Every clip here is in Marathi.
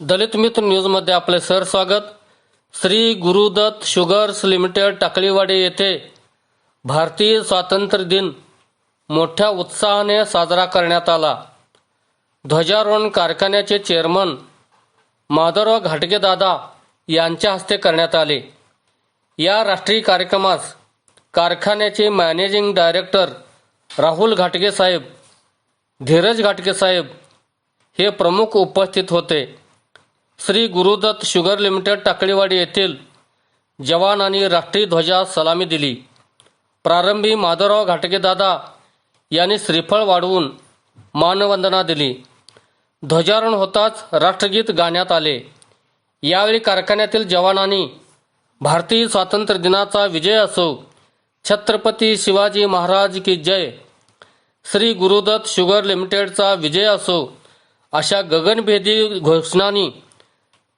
दलित मित्र न्यूजमध्ये आपले सर स्वागत. श्री गुरुदत्त शुगर्स लिमिटेड टाकळीवाडी येथे भारतीय स्वातंत्र्य दिन मोठ्या उत्साहाने साजरा करण्यात आला. ध्वजारोहण कारखान्याचे चेअरमन माधवराव घाटगेदादा यांच्या हस्ते करण्यात आले. या राष्ट्रीय कार्यक्रमास कारखान्याचे मॅनेजिंग डायरेक्टर राहुल घाटगे साहेब धीरज घाटगे साहेब हे प्रमुख उपस्थित होते. श्री गुरुदत्त शुगर लिमिटेड टाकळीवाडी येथील जवानांनी राष्ट्रीय ध्वजास सलामी दिली. प्रारंभी माधवराव घाटगेदादा यांनी श्रीफळ वाढवून मानवंदना दिली. ध्वजारोहण होताच राष्ट्रगीत गाण्यात आले. यावेळी कारखान्यातील जवानांनी भारतीय स्वातंत्र्य दिनाचा विजय असो. छत्रपती शिवाजी महाराज की जय. श्री गुरुदत्त शुगर लिमिटेडचा विजय असो अशा गगनभेदी घोषणांनी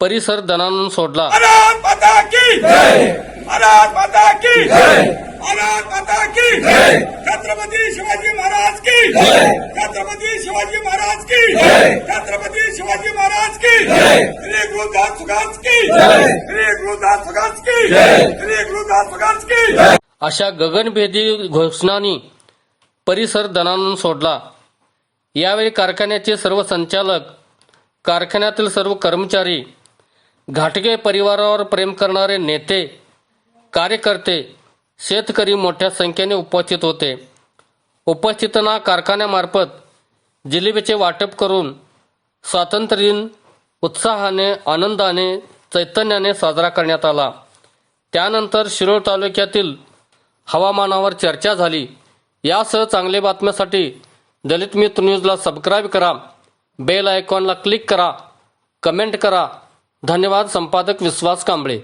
परिसर दणानून सोडला. भारत माता की जय. भारत माता की जय. भारत माता की जय. छत्रपती शिवाजी महाराज की जय. छत्रपती शिवाजी महाराज की जय. छत्रपती शिवाजी महाराज की जय. श्री गुरुदास की जय. श्री गुरुदास की जय. श्री गुरुदास की जय. अशा गगनभेदी घोषणांनी परिसर दणानून सोडला. यावेळी कारखान्याचे सर्व संचालक कारखान्यातील सर्व कर्मचारी घाटगे परिवारावर प्रेम करणारे नेते कार्यकर्ते शेतकरी मोठ्या संख्येने उपस्थित होते. उपस्थितांना कारखान्यामार्फत जिलेबीचे वाटप करून स्वातंत्र्यदिन उत्साहाने आनंदाने चैतन्याने साजरा करण्यात आला. त्यानंतर शिरोळ तालुक्यातील हवामानावर चर्चा झाली. यासह चांगल्या बातम्यासाठी दलित मित्र न्यूजला सबस्क्राईब करा. बेल आयकॉनला क्लिक करा. कमेंट करा. धन्यवाद संपादक विश्वास कांबळे.